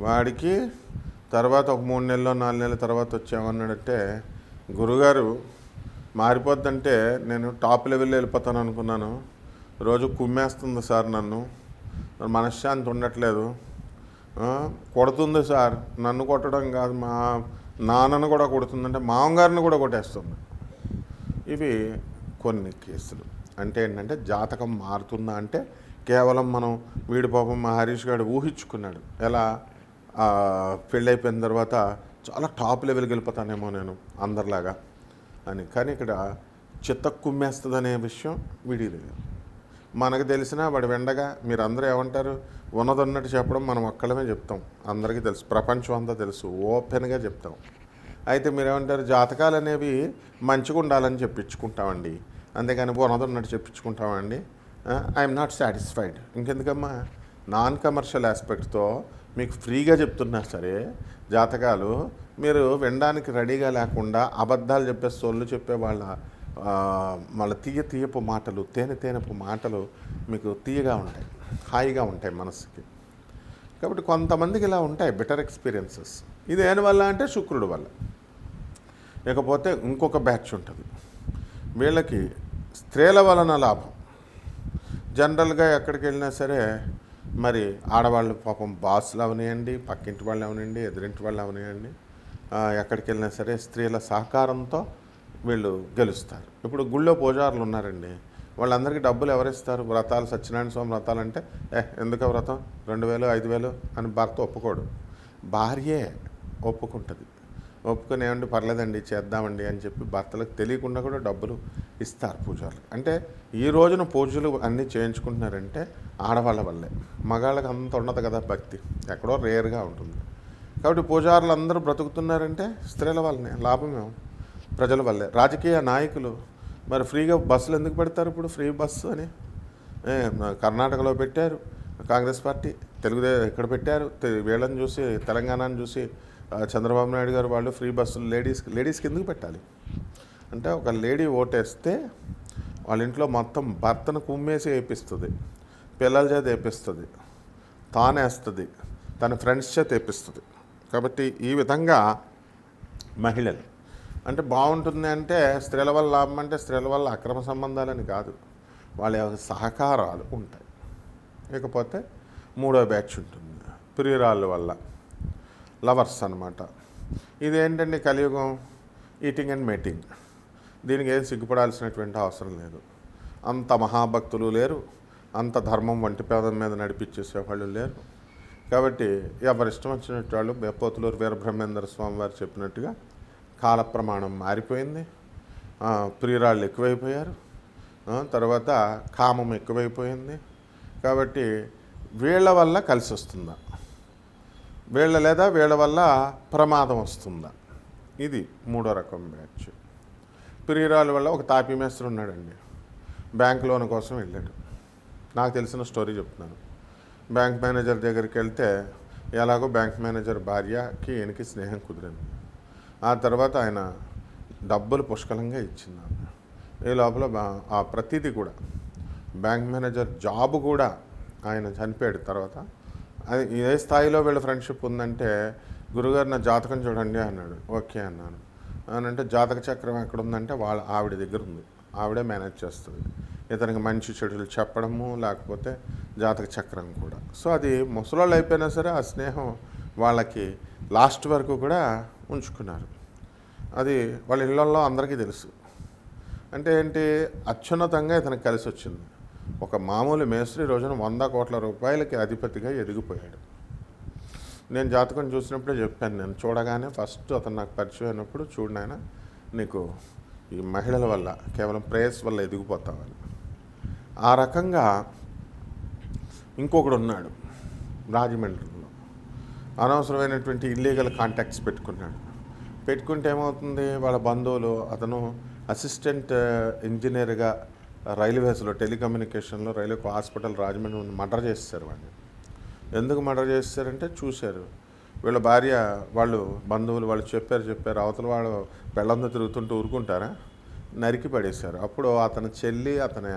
వాడికి తర్వాత ఒక మూడు నెలలు నాలుగు నెలల తర్వాత వచ్చామన్నాడంటే గురుగారు మారిపోద్దంటే నేను టాప్ లెవెల్లో వెళ్ళిపోతాను అనుకున్నాను. రోజు కుమ్మేస్తుంది సార్ నన్ను. మనశ్శాంతి ఉండట్లేదు. కొడుతుంది సార్. నన్ను కొట్టడం కాదు మా నాన్నను కూడా కొడుతుందంటే మామగారిని కూడా కొట్టేస్తుంది. ఇవి కొన్ని కేసులు. అంటే ఏంటంటే జాతకం మారుతుందా అంటే కేవలం మనం వీడి పాపం మా హరీష్ గారు ఊహించుకున్నాడు. ఎలా? పెళ్ళైపోయిన తర్వాత చాలా టాప్ లెవెల్కి వెళ్ళిపోతానేమో నేను అందరిలాగా అని. కానీ ఇక్కడ చిత్త కుమ్మేస్తుందనే విషయం వీడి మనకు తెలిసినా వాడు వెండగా మీరు అందరూ ఏమంటారు? ఉన్నదన్నట్టు చెప్పడం మనం ఒక్కడమే చెప్తాం. అందరికీ తెలుసు. ప్రపంచం అంతా తెలుసు. ఓపెన్గా చెప్తాం. అయితే మీరేమంటారు? జాతకాలు అనేవి మంచిగా ఉండాలని చెప్పించుకుంటామండి. అంతేకాని ఉన్నదన్నట్టు చెప్పించుకుంటామండి. ఐఎమ్ నాట్ సాటిస్ఫైడ్ ఇంకెందుకమ్మా? నాన్ కమర్షియల్ ఆస్పెక్ట్తో మీకు ఫ్రీగా చెప్తున్నా సరే జాతకాలు మీరు వినడానికి రెడీగా లేకుండా అబద్ధాలు చెప్పే సోళ్ళు చెప్పే వాళ్ళ వాళ్ళ తీయ తీయపు మాటలు తేనె తేనెపు మాటలు మీకు తీయగా ఉంటాయి హాయిగా ఉంటాయి మనసుకి కాబట్టి కొంతమందికి ఇలా ఉంటాయి బెటర్ ఎక్స్పీరియన్సెస్ ఇది దేని వల్ల అంటే శుక్రుడు వల్ల. లేకపోతే ఇంకొక బ్యాచ్ ఉంటుంది. వీళ్ళకి స్త్రీల వలన లాభం. జనరల్గా ఎక్కడికి వెళ్ళినా సరే మరి ఆడవాళ్ళు పాపం బాసులు అవనియండి పక్కింటి వాళ్ళు అవనియండి ఎదురింటి వాళ్ళు అవనియండి ఎక్కడికి వెళ్ళినా సరే స్త్రీల సహకారంతో వీళ్ళు గెలుస్తారు. ఇప్పుడు గుళ్ళో పూజారులు ఉన్నారండి. వాళ్ళందరికీ డబ్బులు ఎవరిస్తారు? వ్రతాలు సత్యనారాయణ స్వామి వ్రతాలు అంటే ఏ ఎందుకు వ్రతం? రెండు వేలు ఐదు వేలు అని భర్త ఒప్పుకోడు. భార్యే ఒప్పుకుంటుంది. ఒప్పుకొని ఏమండి పర్లేదండి చేద్దామండి అని చెప్పి భర్తలకు తెలియకుండా కూడా డబ్బులు ఇస్తారు పూజారులు. అంటే ఈ రోజున పూజలు అన్నీ చేయించుకుంటున్నారంటే ఆడవాళ్ళ వల్లే. మగాళ్ళకి అంత ఉండదు కదా భక్తి. ఎక్కడో రేర్గా ఉంటుంది. కాబట్టి పూజారులు అందరూ బ్రతుకుతున్నారంటే స్త్రీల వల్లనే లాభమేమో ప్రజల వల్లే. రాజకీయ నాయకులు మరి ఫ్రీగా బస్సులు ఎందుకు పెడతారు ఇప్పుడు? ఫ్రీ బస్సు అని? కర్ణాటకలో పెట్టారు. కాంగ్రెస్ పార్టీ తెలుగుదేశం ఎక్కడ పెట్టారు? వీళ్ళని చూసి తెలంగాణను చూసి చంద్రబాబు నాయుడు గారు వాళ్ళు ఫ్రీ బస్సులు లేడీస్ లేడీస్కి ఎందుకు పెట్టాలి? అంటే ఒక లేడీ ఓటేస్తే వాళ్ళ ఇంట్లో మొత్తం భర్తను కుమ్మేసి వేపిస్తుంది పిల్లల చేత వేపిస్తుంది తానేస్తుంది తన ఫ్రెండ్స్ చేత వేపిస్తుంది. కాబట్టి ఈ విధంగా మహిళలు. అంటే బాగుంటుంది అంటే స్త్రీల వల్ల లాభం అంటే స్త్రీల వల్ల అక్రమ సంబంధాలని కాదు. వాళ్ళ సహకారాలు ఉంటాయి. ఇకపోతే మూడో బ్యాచ్ ఉంటుంది. ప్రియురాళ్ళ వల్ల. లవర్స్ అనమాట ఇదేంటండి కలియుగం? Eating and mating. దీనికి ఏం సిగ్గుపడాల్సినటువంటి అవసరం లేదు. అంత మహాభక్తులు లేరు. అంత ధర్మం వంటి పేదం మీద నడిపించేసే వాళ్ళు లేరు. కాబట్టి ఎవరి ఇష్టం వచ్చినట్టు వాళ్ళు బెప్పోతులూరు వీరబ్రహ్మేంద్ర స్వామి వారు చెప్పినట్టుగా కాల ప్రమాణం మారిపోయింది. ప్రియురాళ్ళు ఎక్కువైపోయారు. తర్వాత కామం ఎక్కువైపోయింది. కాబట్టి వీళ్ళ వల్ల కలిసి వస్తుందా? వీళ్ళ లేదా వీళ్ళ వల్ల ప్రమాదం వస్తుందా? ఇది మూడో రకం బ్యాచ్ ప్రియురాలు వల్ల ఒక తాపీ మేస్త్రి ఉన్నాడండి. బ్యాంక్ లోన్ కోసం వెళ్ళాడు. నాకు తెలిసిన స్టోరీ చెప్తున్నాను. బ్యాంక్ మేనేజర్ దగ్గరికి వెళ్తే ఎలాగో బ్యాంక్ మేనేజర్ భార్యకి ఈయనకి స్నేహం కుదిరింది. ఆ తర్వాత ఆయన డబ్బులు పుష్కలంగా ఇచ్చింది ఈ లోపల ఆ ప్రతిదీ కూడా బ్యాంక్ మేనేజర్ జాబ్ కూడా ఆయన చనిపోయాడు తర్వాత. అది ఏ స్థాయిలో వీళ్ళ ఫ్రెండ్షిప్ ఉందంటే గురుగారు నా జాతకం చూడండి అన్నాడు. ఓకే అన్నాను. అంటే జాతక చక్రం ఎక్కడ ఉందంటే వాళ్ళ ఆవిడ దగ్గర ఉంది. ఆవిడే మేనేజ్ చేస్తుంది. ఇతనికి మంచి చెడులు చెప్పడము లేకపోతే జాతక చక్రం కూడా. సో అది ముసలోళ్ళు అయిపోయినా సరే ఆ స్నేహం వాళ్ళకి లాస్ట్ వరకు కూడా ఉంచుకున్నారు. అది వాళ్ళ ఇళ్ళల్లో అందరికీ తెలుసు. అంటే ఏంటి? అత్యున్నతంగా ఇతనికి కలిసి వచ్చింది. ఒక మామూలు మేస్త్రి రోజున వంద కోట్ల రూపాయలకి అధిపతిగా ఎదిగిపోయాడు. నేను జాతకం చూసినప్పుడే చెప్పాను నేను చూడగానే ఫస్ట్ అతను నాకు పరిచయం అయినప్పుడు చూడు నాయన నీకు ఈ మహిళల వల్ల కేవలం ప్రేయస్ వల్ల ఎదిగిపోతావని. ఆ రకంగా ఇంకొకడు ఉన్నాడు రాజమండ్రిలో. అనవసరమైనటువంటి ఇల్లీగల్ కాంటాక్ట్స్ పెట్టుకున్నాడు. పెట్టుకుంటే ఏమవుతుంది? వాళ్ళ బంధువులు అతను అసిస్టెంట్ ఇంజనీర్గా uh, రైల్వేస్లో టెలికమ్యూనికేషన్లో రైల్వే హాస్పిటల్ రాజమండ్రి మర్డర్ చేస్తారు వాడిని. ఎందుకు మర్డర్ చేస్తారంటే చూశారు. వీళ్ళ భార్య వాళ్ళు బంధువులు వాళ్ళు చెప్పారు చెప్పారు. అవతల వాళ్ళు పెళ్ళంతో తిరుగుతుంటూ ఊరుకుంటారా? నరికి పడేశారు. అప్పుడు అతని చెల్లి అతని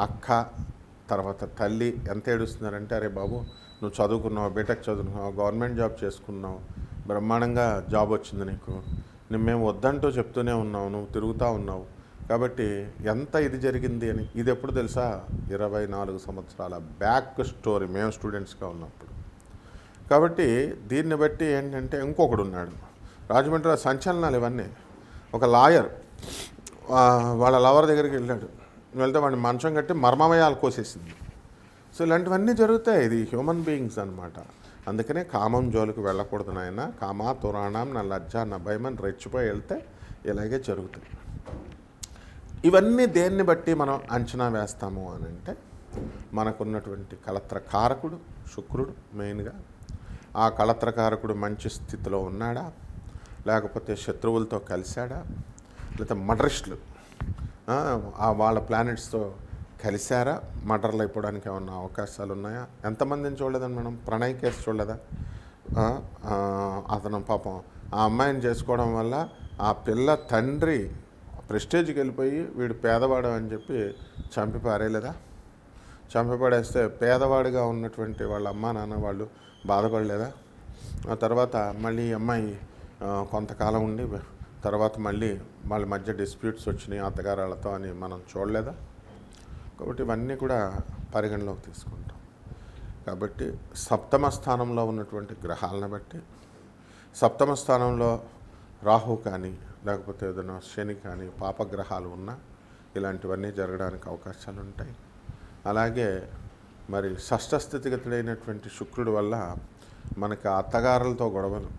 అక్క తర్వాత తల్లి ఎంత ఏడుస్తున్నారంటే అరే బాబు నువ్వు చదువుకున్నావు బీటెక్ చదువుకున్నావు గవర్నమెంట్ జాబ్ చేసుకున్నావు బ్రహ్మాండంగా జాబ్ వచ్చింది నీకు. నేను మేము వద్దంటూ చెప్తూనే ఉన్నావు నువ్వు తిరుగుతూ ఉన్నావు. కాబట్టి ఎంత ఇది జరిగింది అని ఇది ఎప్పుడు తెలుసా? ఇరవై నాలుగు సంవత్సరాల బ్యాక్ స్టోరీ మేము స్టూడెంట్స్గా ఉన్నప్పుడు. కాబట్టి దీన్ని బట్టి ఏంటంటే ఇంకొకడు ఉన్నాడు. రాజమండ్రిలో సంచలనాలు ఇవన్నీ. ఒక లాయర్ వాళ్ళ లవర్ దగ్గరికి వెళ్ళాడు. వెళ్తే వాడిని మంచం కట్టి మర్మమయాలు కోసేసింది. సో ఇలాంటివన్నీ జరుగుతాయి. ఇది హ్యూమన్ బీయింగ్స్ అనమాట అందుకనే కామం జోలికి వెళ్ళకూడదు నాయన. కామా తురాణం నా లజ్జ నా భయమని రెచ్చిపోయి వెళ్తే ఇలాగే జరుగుతుంది ఇవన్నీ దేన్ని బట్టి మనం అంచనా వేస్తాము అని అంటే మనకున్నటువంటి కలత్ర కారకుడు శుక్రుడు మెయిన్గా. ఆ కలత్రకారకుడు మంచి స్థితిలో ఉన్నాడా? లేకపోతే శత్రువులతో కలిశాడా? లేకపోతే మడరిస్టులు ఆ, వాళ్ళ ప్లానెట్స్తో కలిశారా? మర్డర్లు అయిపోవడానికి ఏమన్నా అవకాశాలు ఉన్నాయా? ఎంతమందిని చూడలేదని మనం? ప్రణయ్ కేసు చూడలేదా? అతను పాపం ఆ అమ్మాయిని చేసుకోవడం వల్ల ఆ పిల్ల తండ్రి ప్రెస్టేజ్కి వెళ్ళిపోయి వీడు పేదవాడు అని చెప్పి చంపి పారేయలేదా? చంపి పడేస్తే పేదవాడిగా ఉన్నటువంటి వాళ్ళ అమ్మ నాన్న వాళ్ళు బాధపడలేదా? ఆ తర్వాత మళ్ళీ ఈ అమ్మాయి కొంతకాలం ఉండి తర్వాత మళ్ళీ వాళ్ళ మధ్య డిస్ప్యూట్స్ వచ్చినాయి అత్తగారాలతో అని మనం చూడలేదా? కాబట్టి ఇవన్నీ కూడా పరిగణలోకి తీసుకుంటాం. కాబట్టి సప్తమ స్థానంలో ఉన్నటువంటి గ్రహాలను బట్టి సప్తమ స్థానంలో రాహు కానీ లేకపోతే ఏదైనా శని కానీ పాపగ్రహాలు ఉన్నా ఇలాంటివన్నీ జరగడానికి అవకాశాలు ఉంటాయి. అలాగే మరి షష్ఠ శుక్రుడు శుక్రుడి వల్ల మనకి అత్తగారులతో గొడవలు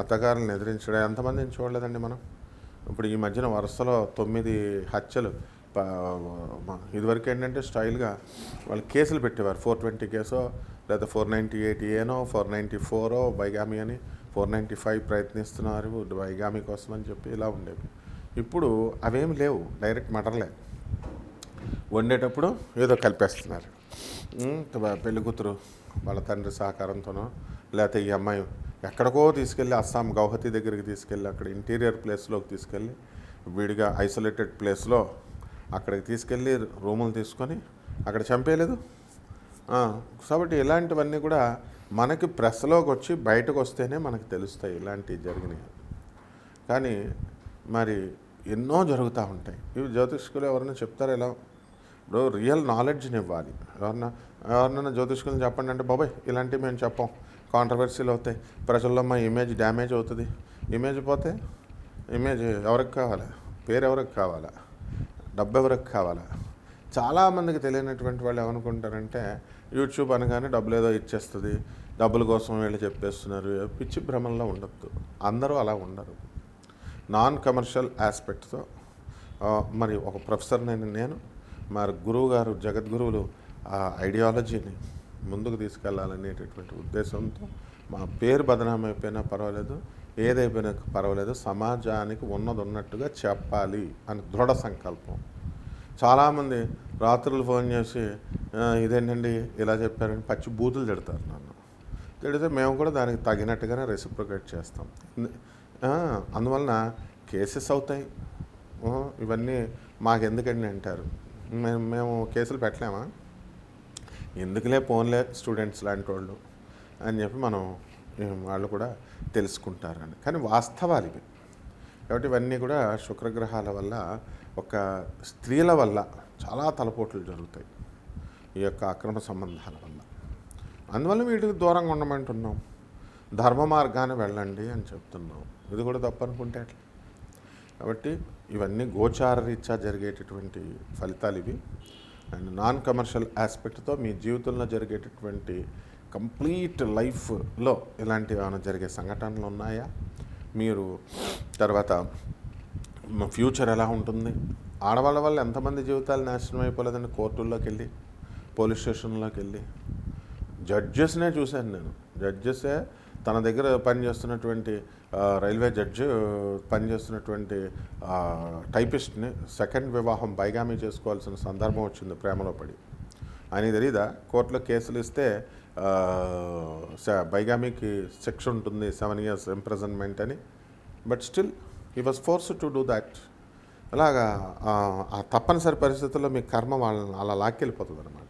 అత్తగారులను ఎదిరించడం ఎంతమందిని చూడలేదండి మనం? ఇప్పుడు ఈ మధ్యన వరుసలో తొమ్మిది హత్యలు ఇదివరకు ఏంటంటే స్టైల్గా వాళ్ళు కేసులు పెట్టేవారు. ఫోర్ ట్వంటీ కేసో లేదా ఫోర్ నైంటీ ఎయిట్ ఏనో ఫోర్ నైంటీ ఫోరో బైగామి అని ఫోర్ నైంటీ ఫైవ్ ప్రయత్నిస్తున్నారు బైగామి కోసం అని చెప్పి ఇలా ఉండేవి. ఇప్పుడు అవేమి లేవు డైరెక్ట్ మటర్లే. వండేటప్పుడు ఏదో కలిపేస్తున్నారు. పెళ్ళి కూతురు వాళ్ళ తండ్రి సహకారంతోనో లేకపోతే ఈ అమ్మాయి ఎక్కడికో తీసుకెళ్ళి అస్సాం గౌహతి దగ్గరికి తీసుకెళ్ళి అక్కడ ఇంటీరియర్ ప్లేస్లోకి తీసుకెళ్ళి విడిగా ఐసోలేటెడ్ ప్లేస్లో అక్కడికి తీసుకెళ్ళి రూములు తీసుకొని అక్కడ చంపేయలేదు? కాబట్టి ఇలాంటివన్నీ కూడా మనకి ప్రెస్లోకి వచ్చి బయటకు వస్తేనే మనకు తెలుస్తాయి ఇలాంటివి జరిగినాయి కానీ మరి ఎన్నో జరుగుతూ ఉంటాయి. ఇవి జ్యోతిష్కులు ఎవరైనా చెప్తారు ఎలా ఇప్పుడు రియల్ నాలెడ్జ్ని ఇవ్వాలి. ఎవరన్నా ఎవరినైనా జ్యోతిష్కులను చెప్పండి అంటే బాబాయ్ ఇలాంటివి మేము చెప్పం. కాంట్రవర్సీలు అవుతాయి. ప్రజల్లో మా ఇమేజ్ డ్యామేజ్ అవుతుంది. ఇమేజ్ పోతే ఇమేజ్ ఎవరికి కావాలా? పేరు ఎవరికి కావాలా? డబ్బు ఎవరికి కావాలా? చాలామందికి తెలియనటువంటి వాళ్ళు ఏమనుకుంటారంటే యూట్యూబ్ అనగానే డబ్బులు ఏదో ఇచ్చేస్తుంది డబ్బుల కోసం వీళ్ళు చెప్పేస్తున్నారు. పిచ్చి భ్రమంలో ఉండొద్దు. అందరూ అలా ఉండరు. నాన్ కమర్షియల్ ఆస్పెక్ట్తో మరి ఒక ప్రొఫెసర్ని నేను మరి గురువు గారు జగద్గురువులు ఆ ఐడియాలజీని ముందుకు తీసుకెళ్ళాలనేటటువంటి ఉద్దేశంతో మా పేరు బదనామైపోయినా పర్వాలేదు ఏదైపోయినా పర్వాలేదు సమాజానికి ఉన్నది ఉన్నట్టుగా చెప్పాలి అని దృఢ సంకల్పం. చాలామంది రాత్రులు ఫోన్ చేసి ఇదేంటండి ఇలా చెప్పారని పచ్చి బూతులు తిడతారు నన్ను. తిడితే మేము కూడా దానికి తగినట్టుగానే రెసిప్రికేట్ చేస్తాం. అందువలన కేసెస్ అవుతాయి. ఇవన్నీ మాకెందుకండి అంటారు. మేము మేము కేసులు పెట్టలేమా? ఎందుకులే పోన్లే స్టూడెంట్స్ లాంటి వాళ్ళు అని చెప్పి మనం వాళ్ళు కూడా తెలుసుకుంటారని. కానీ వాస్తవాలు ఇవి. కాబట్టి ఇవన్నీ కూడా శుక్రగ్రహాల వల్ల ఒక స్త్రీల వల్ల చాలా తలపోట్లు జరుగుతాయి ఈ యొక్క అక్రమ సంబంధాల వల్ల. అందువల్ల వీటికి దూరంగా ఉండమంటున్నాం. ధర్మ మార్గాన్ని వెళ్ళండి అని చెప్తున్నాం. ఇది కూడా తప్పనుకుంటే అట్లా కాబట్టి ఇవన్నీ గోచార రీత్యా జరిగేటటువంటి ఫలితాలు ఇవి. అండ్ నాన్ కమర్షియల్ ఆస్పెక్ట్తో మీ జీవితంలో జరిగేటటువంటి కంప్లీట్ లైఫ్లో ఇలాంటివి ఏమైనా జరిగే సంఘటనలు ఉన్నాయా? మీరు తర్వాత ఫ్యూచర్ ఎలా ఉంటుంది? ఆడవాళ్ళ వల్ల ఎంతమంది జీవితాలు నాశనం అయిపోలేదండి? కోర్టుల్లోకి వెళ్ళి పోలీస్ స్టేషన్లోకి వెళ్ళి. జడ్జెస్నే చూశాను నేను. జడ్జెసే తన దగ్గర పనిచేస్తున్నటువంటి రైల్వే జడ్జి పనిచేస్తున్నటువంటి టైపిస్ట్ని సెకండ్ వివాహం బైగామీ చేసుకోవాల్సిన సందర్భం వచ్చింది ప్రేమలో పడి. ఆయన తెలీదా? కోర్టులో కేసులు ఇస్తే బైగామీకి శిక్ష ఉంటుంది సెవెన్ ఇయర్స్ ఇంప్రెజన్మెంట్ అని. But still he was force to do that అలాగా ఆ, తప్పనిసరి పరిస్థితుల్లో మీ కర్మ వాళ్ళని అలా లాక్కెళ్ళిపోతుంది అనమాట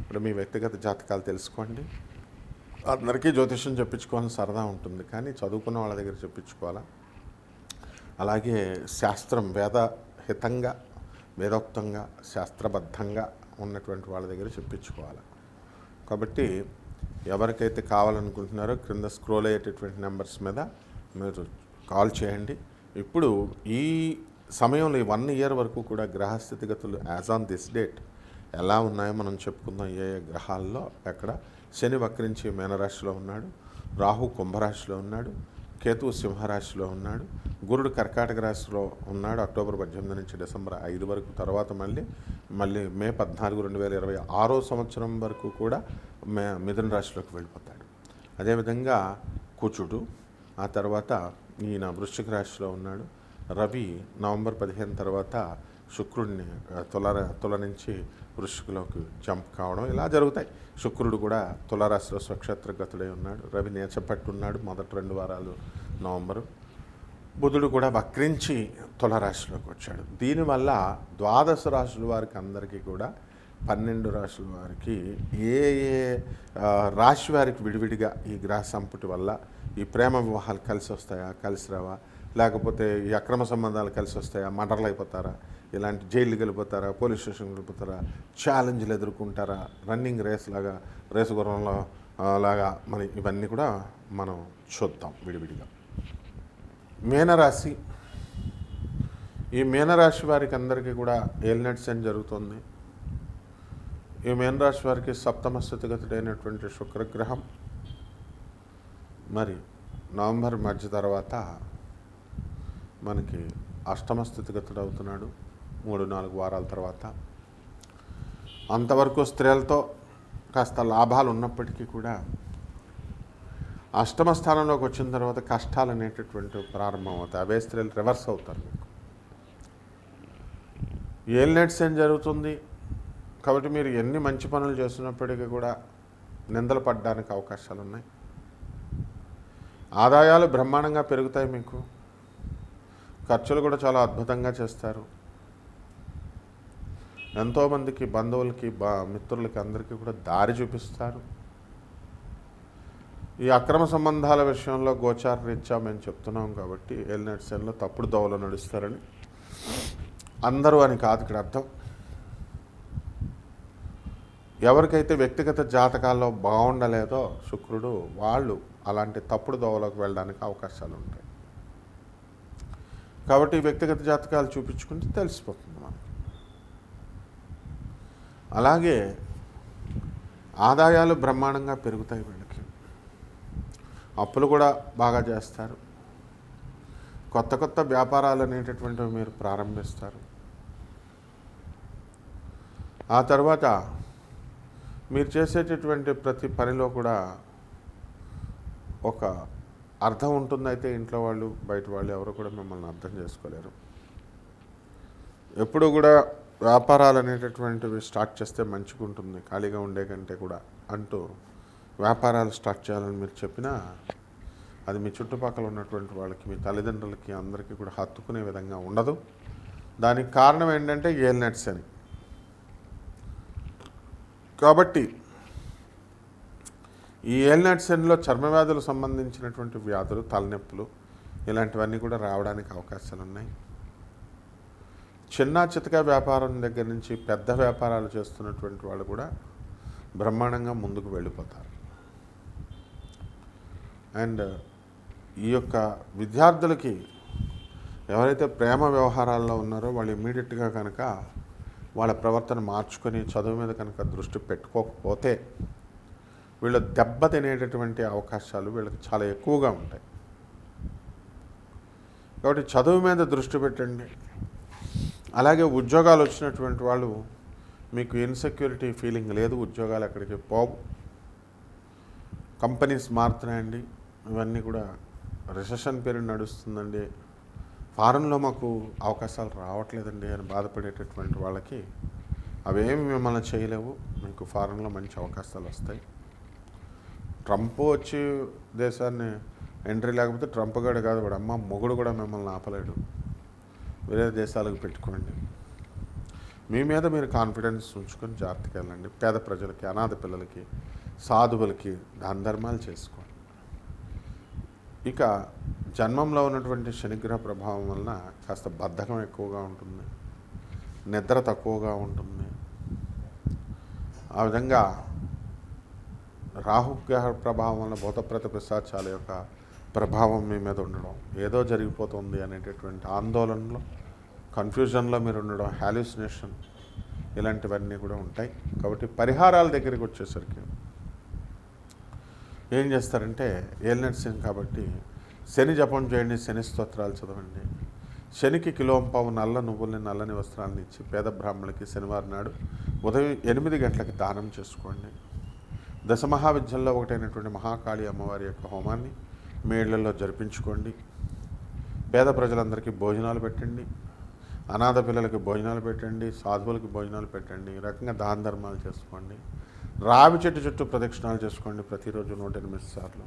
ఇప్పుడు మీ వ్యక్తిగత జాతకాలు తెలుసుకోండి. అందరికీ జ్యోతిష్యం చెప్పించుకోవాలని సరదా ఉంటుంది కానీ చదువుకున్న వాళ్ళ దగ్గర చెప్పించుకోవాలా? అలాగే శాస్త్రం వేదహితంగా వేదోక్తంగా శాస్త్రబద్ధంగా ఉన్నటువంటి వాళ్ళ దగ్గర చెప్పించుకోవాలి? కాబట్టి ఎవరికైతే కావాలనుకుంటున్నారో క్రింద స్క్రోల్ అయ్యేటటువంటి నెంబర్స్ మీద మీరు కాల్ చేయండి. ఇప్పుడు ఈ సమయంలో ఈ వన్ ఇయర్ వరకు కూడా గ్రహ స్థితిగతులు యాజ్ ఆన్ దిస్ డేట్ ఎలా ఉన్నాయో మనం చెప్పుకుందాం. ఏ ఏ గ్రహాల్లో ఎక్కడ? శని వక్రించి మీనరాశిలో ఉన్నాడు రాహు కుంభరాశిలో ఉన్నాడు కేతువు సింహరాశిలో ఉన్నాడు గురుడు కర్కాటక రాశిలో ఉన్నాడు అక్టోబర్ పద్దెనిమిది నుంచి డిసెంబర్ ఐదు వరకు తర్వాత మళ్ళీ మళ్ళీ మే పద్నాలుగు రెండు వేల ఇరవై ఆరో సంవత్సరం వరకు కూడా మే మిథున రాశిలోకి వెళ్ళిపోతాడు. అదేవిధంగా కుచుడు ఆ తర్వాత ఈయన వృశ్చిక రాశిలో ఉన్నాడు. రవి నవంబర్ పదిహేను తర్వాత శుక్రుడిని తుల తుల నుంచి వృశ్చికలోకి జంప్ కావడం ఇలా జరుగుతాయి. శుక్రుడు కూడా తులారాశిలో స్వక్షేత్రగతుడై ఉన్నాడు. రవి నేచపట్టున్నాడు మొదటి రెండు వారాలు నవంబరు. బుధుడు కూడా వక్రించి తులరాశిలోకి వచ్చాడు. దీనివల్ల ద్వాదశ రాశుల వారికి అందరికీ కూడా పన్నెండు రాశుల వారికి ఏ ఏ రాశి వారికి విడివిడిగా ఈ గ్రహ సంపుటి వల్ల ఈ ప్రేమ వివాహాలు కలిసి వస్తాయా కలిసి రావా? లేకపోతే ఈ అక్రమ సంబంధాలు కలిసి వస్తాయా? మర్డర్లు అయిపోతారా ఇలాంటి జైలు వెళ్ళిపోతారా? పోలీస్ స్టేషన్కి వెళ్ళిపోతారా? ఛాలెంజ్లు ఎదుర్కొంటారా? రన్నింగ్ రేస్ లాగా రేసు గుర్రంలో లాగా మరి ఇవన్నీ కూడా మనం చూద్దాం విడివిడిగా. మీనరాశి. ఈ మీనరాశి వారికి అందరికీ కూడా ఏలినట్స్ అని జరుగుతుంది. ఈ మేనరాశి వారికి సప్తమ స్థితిగతుడైనటువంటి శుక్రగ్రహం. మరి నవంబర్ మధ్య తర్వాత మనకి అష్టమ స్థితిగతుడు అవుతున్నాడు. మూడు నాలుగు వారాల తర్వాత అంతవరకు స్త్రీలతో కాస్త లాభాలు ఉన్నప్పటికీ కూడా అష్టమ స్థానంలోకి వచ్చిన తర్వాత కష్టాలు అనేటటువంటి ప్రారంభం అవుతాయి. అవే స్త్రీలు రివర్స్ అవుతారు మీకు. ఏల్ నెట్స్ ఏం జరుగుతుంది? కాబట్టి మీరు ఎన్ని మంచి పనులు చేస్తున్నప్పటికీ కూడా నిందలు పడడానికి అవకాశాలు ఉన్నాయి ఆదాయాలు బ్రహ్మాండంగా పెరుగుతాయి మీకు. ఖర్చులు కూడా చాలా అద్భుతంగా చేస్తారు. ఎంతోమందికి బంధువులకి బా మిత్రులకి అందరికీ కూడా దారి చూపిస్తారు. ఈ అక్రమ సంబంధాల విషయంలో గోచార రీత్యా మేము చెప్తున్నాం కాబట్టి ఎల్నెట్సెన్లో తప్పుడు దోవలు నడుస్తారని అందరూ అని కాదు ఇక్కడ అర్థం. ఎవరికైతే వ్యక్తిగత జాతకాల్లో బాగుండలేదో శుక్రుడు వాళ్ళు అలాంటి తప్పుడు దోవలోకి వెళ్ళడానికి అవకాశాలు ఉంటాయి. కాబట్టి వ్యక్తిగత జాతకాలు చూపించుకుంటే తెలిసిపోతుంది మనకి. అలాగే ఆదాయాలు బ్రహ్మాండంగా పెరుగుతాయి వీళ్ళకి. అప్పులు కూడా బాగా చేస్తారు. కొత్త కొత్త వ్యాపారాలు అనేటటువంటివి మీరు ప్రారంభిస్తారు. ఆ తర్వాత మీరు చేసేటటువంటి ప్రతి పనిలో కూడా ఒక అర్థం ఉంటుందైతే ఇంట్లో వాళ్ళు బయట వాళ్ళు ఎవరు కూడా మిమ్మల్ని అర్థం చేసుకోలేరు. ఎప్పుడు కూడా వ్యాపారాలు అనేటటువంటివి స్టార్ట్ చేస్తే మంచిగా ఉంటుంది ఖాళీగా ఉండే కంటే కూడా అంటూ వ్యాపారాలు స్టార్ట్ చేయాలని మీరు చెప్పినా అది మీ చుట్టుపక్కల ఉన్నటువంటి వాళ్ళకి మీ తల్లిదండ్రులకి అందరికీ కూడా హత్తుకునే విధంగా ఉండదు. దానికి కారణం ఏంటంటే ఏల్నెట్స్ అని. కాబట్టి ఈ ఏల్నట్ సెన్లో చర్మ వ్యాధులు సంబంధించినటువంటి వ్యాధులు తలనొప్పులు ఇలాంటివన్నీ కూడా రావడానికి అవకాశాలు ఉన్నాయి. చిన్న చితక వ్యాపారం దగ్గర నుంచి పెద్ద వ్యాపారాలు చేస్తున్నటువంటి వాళ్ళు కూడా బ్రహ్మాండంగా ముందుకు వెళ్ళిపోతారు. అండ్ ఈ యొక్క విద్యార్థులకి ఎవరైతే ప్రేమ వ్యవహారాల్లో ఉన్నారో వాళ్ళు ఇమ్మీడియట్గా కనుక వాళ్ళ ప్రవర్తన మార్చుకొని చదువు మీద కనుక దృష్టి పెట్టుకోకపోతే వీళ్ళు దెబ్బ తినేటటువంటి అవకాశాలు వీళ్ళకి చాలా ఎక్కువగా ఉంటాయి. కాబట్టి చదువు మీద దృష్టి పెట్టండి. అలాగే ఉద్యోగాలు వచ్చినటువంటి వాళ్ళు మీకు ఇన్సెక్యూరిటీ ఫీలింగ్ లేదు ఉద్యోగాలు అక్కడికి పోవు. కంపెనీస్ మారుతున్నాయండి. ఇవన్నీ కూడా రిసెషన్ పీరియడ్ నడుస్తుందండి. ఫారెన్లో మాకు అవకాశాలు రావట్లేదండి అని బాధపడేటటువంటి వాళ్ళకి అవేమి మిమ్మల్ని చేయలేవు. మీకు ఫారెన్లో మంచి అవకాశాలు వస్తాయి. ట్రంప్ వచ్చి దేశాన్ని ఎంట్రీ లేకపోతే ట్రంప్ గడు కాదు వాడు అమ్మ మొగుడు కూడా మిమ్మల్ని ఆపలేడు. వేరే దేశాలకు పెట్టుకోండి. మీ మీద మీరు కాన్ఫిడెన్స్ ఉంచుకొని జాగ్రత్తగా వెళ్ళండి. పేద ప్రజలకి అనాథ పిల్లలకి సాధువులకి దాన ధర్మాలు చేసుకోండి. ఇక జన్మంలో ఉన్నటువంటి శనిగ్రహ ప్రభావం వలన కాస్త బద్ధకం ఎక్కువగా ఉంటుంది. నిద్ర తక్కువగా ఉంటుంది. ఆ విధంగా రాహుగ్రహ ప్రభావం వల్ల భూతప్రత పిశాచాల యొక్క ప్రభావం మీ మీద ఉండడం ఏదో జరిగిపోతుంది అనేటటువంటి ఆందోళనలో కన్ఫ్యూజన్లో మీరు ఉండడం హాల్యూసినేషన్ ఇలాంటివన్నీ కూడా ఉంటాయి. కాబట్టి పరిహారాల దగ్గరికి వచ్చేసరికి ఏం చేస్తారంటే ఏలినట్సింగ్ కాబట్టి శని జపం చేయండి శని స్తోత్రాలు చదవండి. శనికి కిలోంపావు నల్ల నువ్వుల్ని నల్లని వస్త్రాలను ఇచ్చి పేద బ్రాహ్మణులకి శనివారం నాడు ఉదయం ఎనిమిది గంటలకి దానం చేసుకోండి. దశమహావిద్యల్లో ఒకటైనటువంటి మహాకాళి అమ్మవారి యొక్క హోమాన్ని మీ ఇళ్ళలో జరిపించుకోండి. పేద ప్రజలందరికీ భోజనాలు పెట్టండి. అనాథ పిల్లలకి భోజనాలు పెట్టండి. సాధువులకి భోజనాలు పెట్టండి. ఈ రకంగా దాన ధర్మాలు చేసుకోండి. రావి చెట్టు చుట్టూ ప్రదక్షిణాలు చేసుకోండి. ప్రతిరోజు నూట ఎనిమిది సార్లు.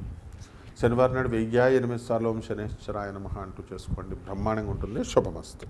శనివారం నాడు వెయ్యి ఎనిమిది సార్లు ఓం శనేశ్వరాయ నమ అంటూ చేసుకోండి. బ్రహ్మాండంగా ఉంటుంది. శుభమస్తు.